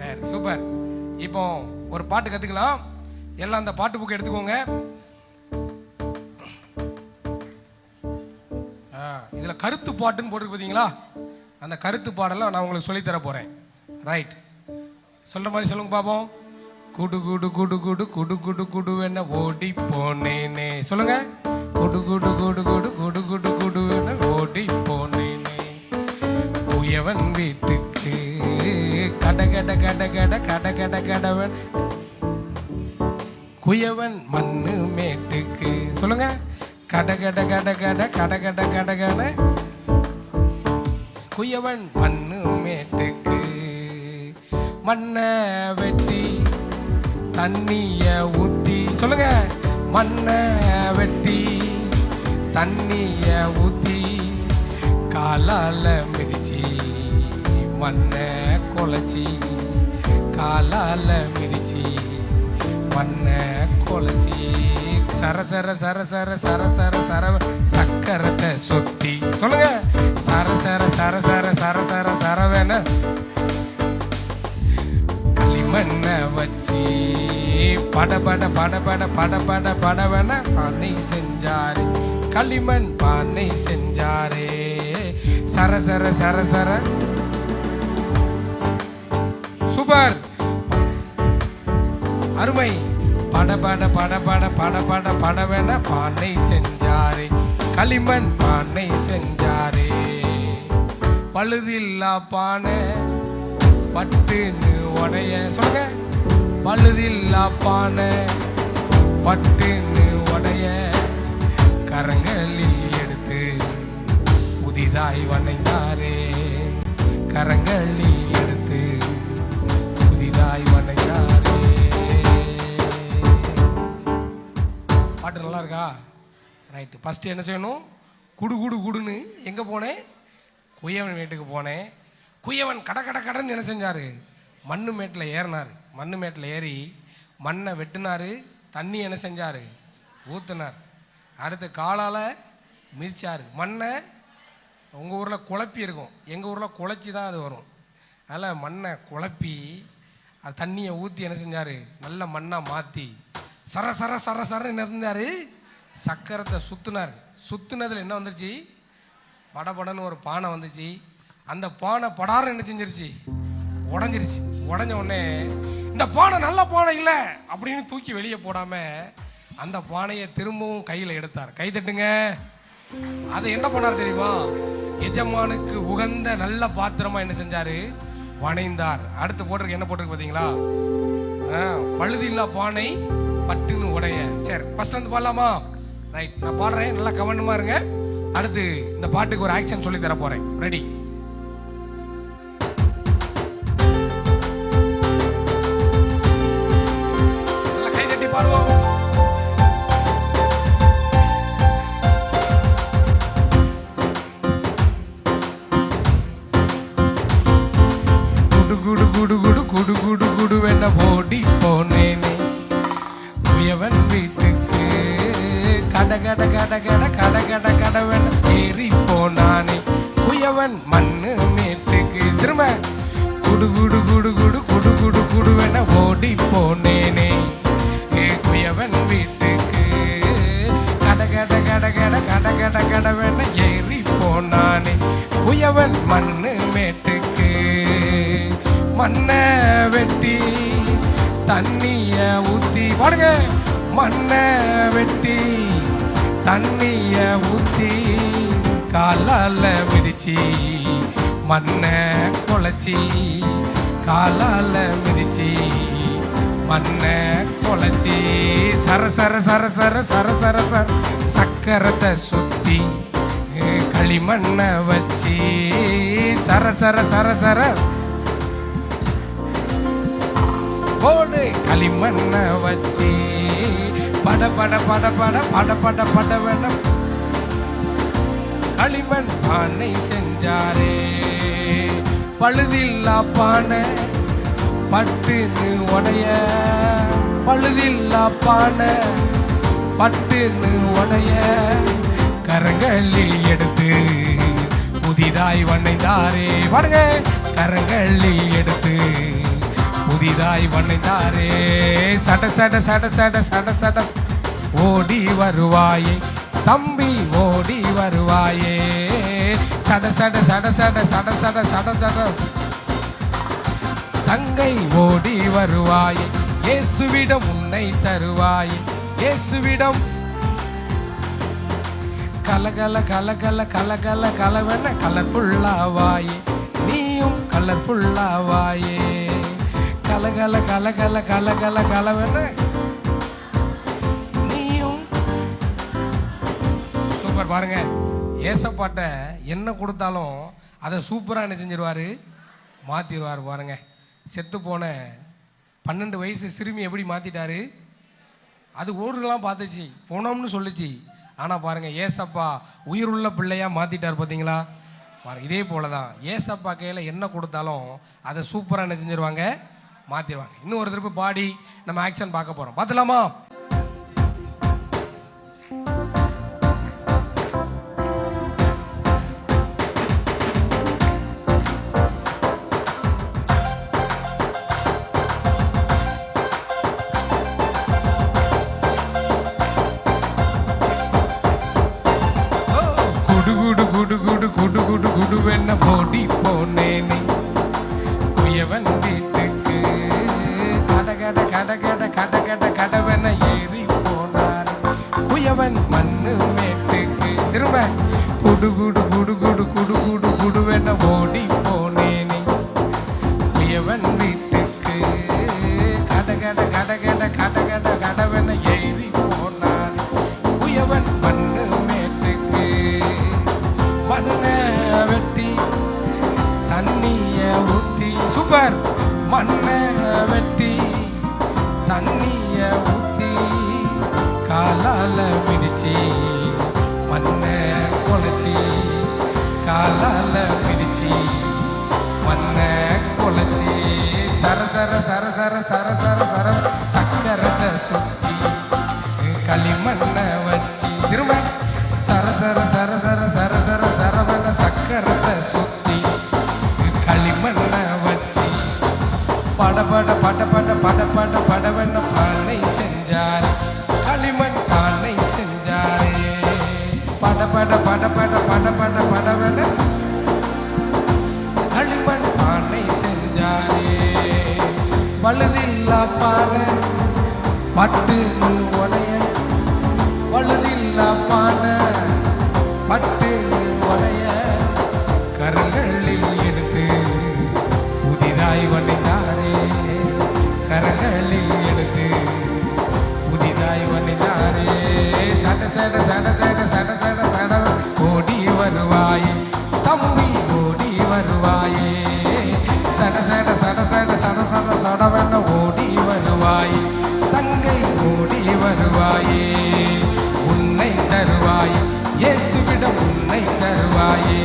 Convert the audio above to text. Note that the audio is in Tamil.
சரி சூப்பர் இப்போ ஒரு பாட்டு கத்துக்கலாம் எல்லாம் அந்த பாட்டு புக்கு எடுத்துக்கோங்க இதில் இதுல கருத்து பாட்டுன்னு போட்டு பாத்தீங்களா அந்த கருத்து பாடலாம் நான் உங்களுக்கு சொல்லித்தர தர போறேன் ரைட் சொல்ற மாதிரி சொல்லுங்க பாப்போம் குடு குடு குடு குடு குடு குடு குடு என்ன ஓடி போனேனே சொல்லுங்க குடு குடு குடு குடு குடு குடு குடு என்ன ஓடி போனேனே உயவன் வீட்டுக்கு கட கட கட கட கட கட கடவன் குயவன் மண்ணு மேட்டுக்கு சொல்லுங்க கட கட கட கட கட கட கட கட குயவன் மண்ணு மேட்டுக்கு மண்ணை வெட்டி தண்ணிய ஊத்தி சொல்லுங்க மண்ணை வெட்டி தண்ணிய ஊத்தி காலால மிதி மண்ணை கொலைச்சி காலால மிதிச்சி மண்ணை கொலைச்சி சர சர சர சர சர சர சர சக்கரத்தை சொத்தி சொல்லுங்க சர சர சர சர சர சர சரவன களிமண்ண வச்சு பட பட பட பட பட பட படவன பானை செஞ்சாரு களிமண் பானை செஞ்சாரே சர சர சர சர சூப்பர். அருமை. பட பட பட பட பட பட படவென பானை செஞ்சாரே. களிமண் பானை செஞ்சாரே. பழுதில்லா பானை பட்டுன்னு உடைய. சொல்லுங்க. பழுதில்லா பானை பட்டுன்னு உடைய. கரங்களில் எடுத்து புதிதாய் வணைந்தாரே கரங்க ரைட்டு ஃபஸ்ட்டு என்ன செய்யணும்? குடு குடு குடுன்னு எங்கே போனேன்? குயவன் வீட்டுக்கு போனேன். குயவன் கட கட கடன்னு என்ன செஞ்சார்? மண்ணு மேட்டில் ஏறினார். மண்ணு மேட்டில் ஏறி மண்ணை வெட்டினார். தண்ணி என்ன செஞ்சார்? ஊற்றுனார் அடுத்து காலால் மிதிச்சார். மண்ணை உங்கள் ஊரில் குழப்பி இருக்கும். எங்கள் ஊரில் குழச்சி தான் அது வரும். அதனால் மண்ணை குழப்பி அது தண்ணியை ஊற்றி என்ன செஞ்சார்? நல்ல மண்ணாக மாற்றி சர சர சர சரன்னு இருந்தார் சக்கரத்தை சுற்றுனார் சுற்றுனதில் என்ன வந்துருச்சு? படபடன்னு ஒரு பானை வந்துச்சு. அந்த பானை படாரம் என்ன செஞ்சிருச்சு? உடஞ்சிருச்சு. உடஞ்ச உடனே இந்த பானை நல்ல பானை இல்லை அப்படின்னு தூக்கி வெளியே போடாமல் அந்த பானையை திரும்பவும் கையில் எடுத்தார். கை தட்டுங்க. அதை என்ன பண்ணார் தெரியுமா? எஜமானுக்கு உகந்த நல்ல பாத்திரமா என்ன செஞ்சாரு? வணைந்தார். அடுத்து போட்டிருக்கு என்ன போட்டிருக்கு பார்த்தீங்களா ஆ, பழுதில்லா பானை பட்டுன்னு உடைய. சரி ஃபர்ஸ்ட் வந்து பாடலாமா? ரைட் நான் பாடுறேன். நல்லா கவனமா இருங்க. அடுத்து இந்த பாட்டுக்கு ஒரு ஆக்ஷன் சொல்லி தர போறேன். ரெடி கட கட கட கட கட கட ஏறி போனானே குயவன் மண்ணு மேட்டுக்கு திரும்ப குடு குடு குடு குடு குடு குடு குடு ஓடி போனேனே ஏ குயவன் வீட்டுக்கு கட கட கட கட கட கட கட ஏறி போனானே குயவன் மண்ணு மேட்டுக்கு மண்ணை வெட்டி தண்ணிய ஊத்தி பாடுங்க மண்ணை வெட்டி தண்ணிய ஊத்தி காலால மிதிச்சி மண்ணை குழச்சி காலால மிதிச்சி மண்ணை குழச்சி. சர சர சர சர சர சர சர சக்கரத்தை சுத்தி களிமண்ணை வச்சு சர சர சர சர போடு களிமண்ண வச்சு. பட பட பட பட பட பட பட வேணும் களிமண் பானை செஞ்சாரே. பழுதில்லா பானை பட்டுன்னு உடைய. பழுதில்லா பானை பட்டுன்னு உடைய. கரங்களில் எடுத்து புதிதாய் வண்ணைந்தாரே பாருங்க கரங்களில் எடுத்து புதிதாய் வந்தாரே சட சட சட சட சட சட ஓடி வருவாயே தம்பி ஓடி வருவாயே சட சட சட சட சட சட சட சட தங்கை ஓடி வருவாயே இயேசுவிடம் உன்னை தருவாயே இயேசுவிடம் கலகல கலகல கலகல கலவன கலர்ஃபுல்லாவாயே நீயும் கலர்ஃபுல்லாவாயே கலகல கலகல கலகல கலவென நீயும் சூப்பர் பாருங்க. ஏசப்பாட்ட என்ன கொடுத்தாலும் அதை சூப்பராக என்ன செஞ்சிருவாரு மாற்றிடுவார் பாருங்க. செத்து போன பன்னெண்டு வயசு சிறுமி எப்படி மாற்றிட்டாரு அது ஊருலாம் பார்த்துச்சு போனோம்னு சொல்லுச்சு. ஆனால் பாருங்க ஏசப்பா உயிருள்ள பிள்ளையா மாற்றிட்டார் பார்த்தீங்களா பாருங்க இதே போல தான் ஏசப்பா கையில் என்ன கொடுத்தாலும் அதை சூப்பராக என்ன செஞ்சிருவாங்க மாற்றிடுவாங்க இன்னும் ஒரு திருப்பி பாடி நம்ம ஆக்ஷன் பார்க்க போகிறோம் பார்த்துலாமா குடு குடு குடு குடு குடு குடு குடுவென்ன போடி போனேனே. குயவன் வீட்டு கட கட கட கட கட கட கடவென ஏறி போனார். குயவன் மண்ணு மேட்டுக்கு திரும்ப குடு குடு குடு குடு குடு குடு குடுவென ஓடி போனேனே. குயவன் வீட்டுக்கு கட கட கட கட கட கட கடவென ஏறி போனார். குயவன் மண்ணு மேட்டுக்கு மண்ணை வெட்டி தண்ணிய ஊத்தி சூப்பர்! மண்ணை வெட்டி தண்ணிய ஊத்தி காலால பிடிச்சி மன்ன குலைச்சி காலால மிதிச்சு மன்ன குலைச்சி சர சர சர சர சர சர சர படபட படபட படபட படவென பானை செஞ்சார். களிமண் பானை செஞ்சாரே. படபட படபட படபட படவென களிமண் பானை செஞ்சாரே. வலுதில்லா பானை பட்டு உடைய வலுதில்லா பானை பட்டு சட சட சட சட சட சட ஓடி வருவாயே தம்பி ஓடி வருவாயே சட சட சட சட சட சட சடவென ஓடி வருவாயே தங்கை ஓடி வருவாயே உன்னை தருவாயே இயேசுவிடம் உன்னை தருவாயே